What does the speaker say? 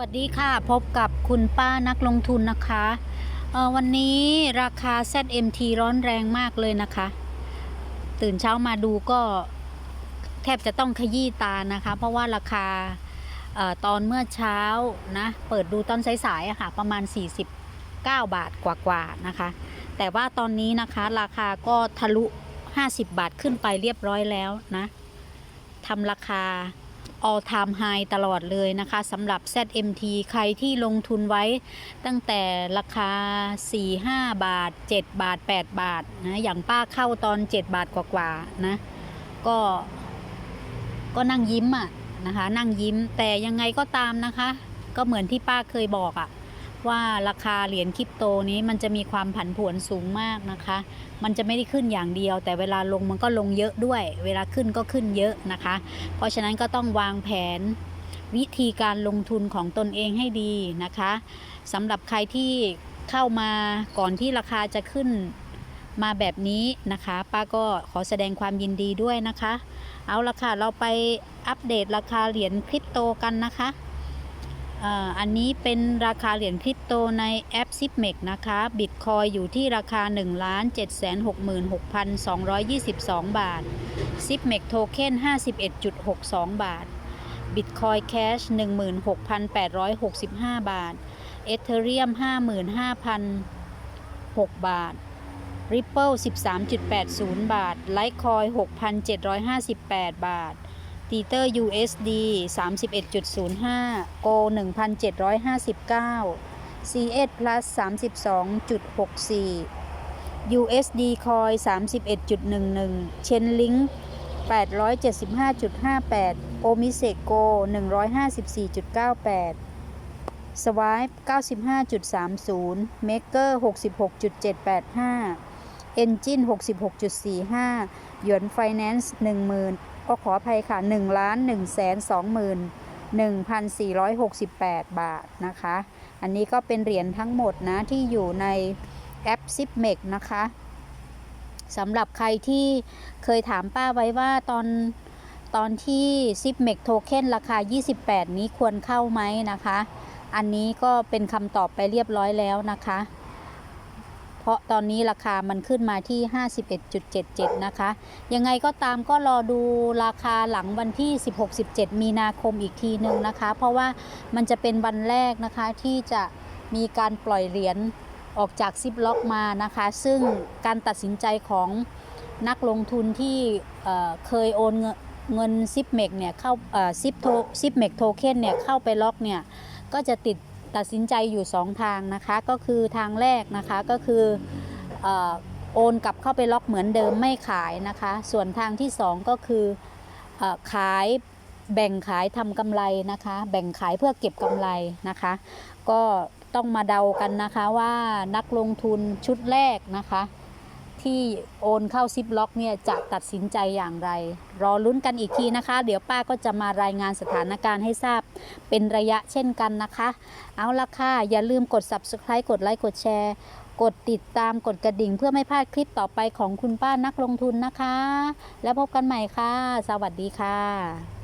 สวัสดีค่ะพบกับคุณป้านักลงทุนนะคะวันนี้ราคา ZMT ร้อนแรงมากเลยนะคะ ตื่นเช้ามาดูก็แทบจะต้องขยี้ตานะคะ เพราะว่าราคาออตอนเมื่อเช้านะเปิดดูตอนสายๆอะค่ะประมาณ 49 บาทกว่าๆนะคะ แต่ว่าตอนนี้นะคะราคาก็ทะลุ 50 บาทขึ้นไปเรียบร้อยแล้วนะทำราคา all time high ตลอดเลยนะคะสำหรับ ZMT ใครที่ลงทุนไว้ตั้งแต่ราคา 4-5 บาท 7 บาท 8 บาทนะอย่างป้าเข้าตอน 7 บาทกว่าๆนะก็ก็นั่งยิ้มอะนะคะนั่งยิ้มแต่ยังไงก็ตามนะคะ ก็เหมือนที่ป้าเคยบอกอะ ว่าราคาเหรียญคริปโตนี้มันจะมีความผันผวนสูงมากนะคะ มันจะไม่ได้ขึ้นอย่างเดียว แต่เวลาลงมันก็ลงเยอะด้วย เวลาขึ้นก็ขึ้นเยอะนะคะ เพราะฉะนั้นก็ต้องวางแผนวิธีการลงทุนของตนเองให้ดีนะคะสำหรับใครที่เข้ามาก่อนที่ราคาจะขึ้นมาแบบนี้นะคะ ป้าก็ขอแสดงความยินดีด้วยนะคะ เอาละค่ะ เราไปอัปเดตราคาเหรียญคริปโตกันนะคะ อันนี้เป็นราคาเหรียญคริปโตในแอป z i p m e x นะคะบิตคอยอยู่ที่ราคา 1 7 6 6 222 บาท z i p m e x โทเค็น51.62 บาท Bitcoin Cash 16,865 บาท Ethereum 55,006 บาท Ripple 13.80 บาท Litecoin 6,758 บาท Tether USD 31.05 Go 1,759 CS Plus 32.64 USD Coin 31.11 Chainlink 875.58 Omisego 154.98 Swipe 95.30 Maker 66.785 Engine 66.45 หยวน Finance 10,000 ก็ขออภัยค่ะ1ล้าน1แสน20,000 1,468 บาทนะคะ อันนี้ก็เป็นเหรียญทั้งหมดนะที่อยู่ในแอป z i p m e x นะคะสำหรับใครที่เคยถามป้าไว้ว่าตอนตอนที่ z i p m e x Token ราคา 28 นี้ควรเข้าไหมนะคะ อันนี้ก็เป็นคำตอบไปเรียบร้อยแล้วนะคะ เพราะตอนนี้ราคามันขึ้นมาที่ 51.77 นะคะ ยังไงก็ตามก็รอดูราคาหลังวันที่ 16-17 มีนาคมอีกทีหนึ่งนะคะ เพราะว่ามันจะเป็นวันแรกนะคะที่จะมีการปล่อยเหรียญออกจากซิปล็อกมานะคะ ซึ่งการตัดสินใจของนักลงทุนที่เเคยโอนเงินเงินซิปเมกเนี่ยเข้าซิปโทซิปเมกโทเค็นเนี่ยเข้าไปล็อกเนี่ยก็จะติด ตัดสินใจอยู่ 2 ทางนะคะ ก็คือทางแรกนะคะก็คืออโอนกลับเข้าไปล็อกเหมือนเดิมไม่ขายนะคะ ส่วนทางที่ 2 ก็คืออขายแบ่งขายทำกำไรนะคะ แบ่งขายเพื่อเก็บกำไรนะคะ ก็ต้องมาเดากันนะคะว่านักลงทุนชุดแรกนะคะ ที่โอนเข้าซิปล็อกเนี่ยจะตัดสินใจอย่างไร รอลุ้นกันอีกทีนะคะ เดี๋ยวป้าก็จะมารายงานสถานการณ์ให้ทราบเป็นระยะเช่นกันนะคะ เอาละค่ะ อย่าลืมกด subscribe กดไลค์กดแชร์ กดติดตามกดกระดิ่ง เพื่อไม่พลาดคลิปต่อไปของคุณป้านักลงทุนนะคะ แล้วพบกันใหม่ค่ะ สวัสดีค่ะ